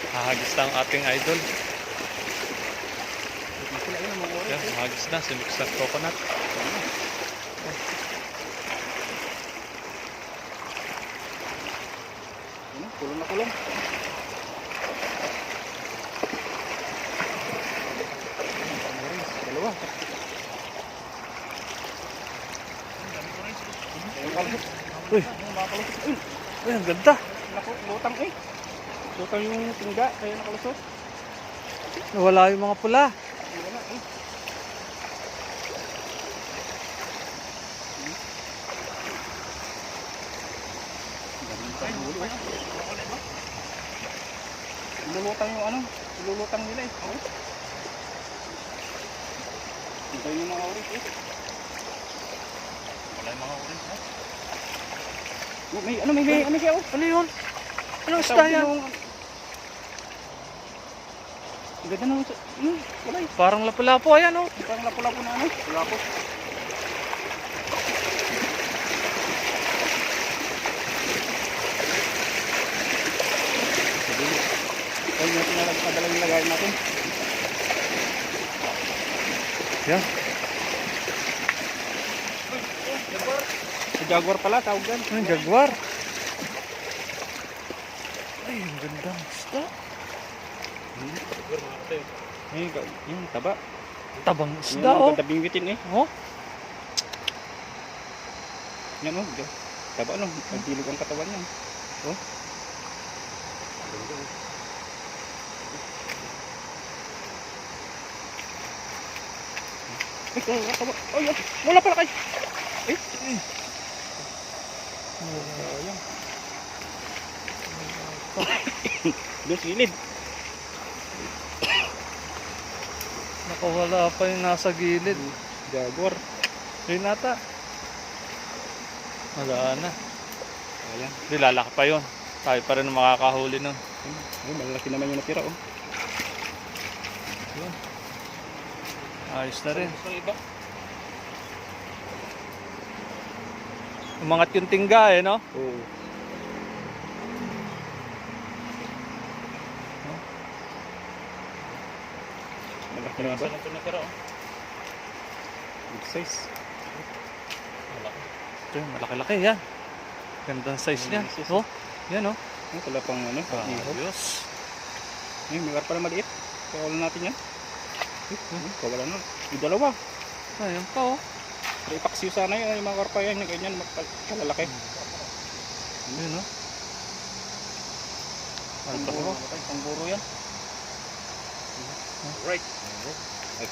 Humagis na ang ating idol. Yan, humagis na. Sumix na coconut. Kulong na kulong. Dalawa. Uy. Uy, ang ganda. lutang eh. Lutang yung tingga, kaya nakalusot. Nawala yung mga pula. Wala eh. Eh. Ilulutang yung ano, ilulutang nila eh. Oh. Ito yung mga oris eh. Wala yung mga oris. Oh, may ano, may may ano siya oh. Ano yun? Anong isda Tawag yan? yung- Ang ganda ng, ano, wala eh. Parang lapu-lapu. Ayan oh. Parang lapo-lapo na ano? Lapo. Ayun natin na nagpadala yung lagay natin. Yan. Sa Jaguar pala, tawag yan. Ano jaguar? Ay, ang ganda ng isda. Ay, ga- yung taba. Tabang isda oh. ganda bingwitin eh. Oh, Yan oh. Taba no. Nagdilog ang katawan niya. Oh. Ay, wala. Ay, ay, pala kay. Eh. Sayang. Doon silid. Nakawala pa yung nasa gilid. Jaguar. Yun nata. Wala na. Ayan. Di lalaki pa yun. Tayo pa rin ang makakahuli nun. Ay, malaki naman yung natira oh. Ayos na rin. Ng iba? Umangat yung tingga eh, no? Oo. Malaki na ba? ito natira, oh? Big size. Malaki. Ito yun, malaki-laki yan. Ganda size niya. Oh, yan oh. Ay, wala pang ano, iho. Ayos. Ay, may pala maliit. Kawalan natin yan. Ay, ay, kawalan na. Yung dalawa. Ayan pa oh. Pero ipaksiw sana yun. Yung mga war pa yan. Yung ganyan, magkalalaki. Yun oh. Ang Alpas buro. oh. Ang buro yan. Right. Right.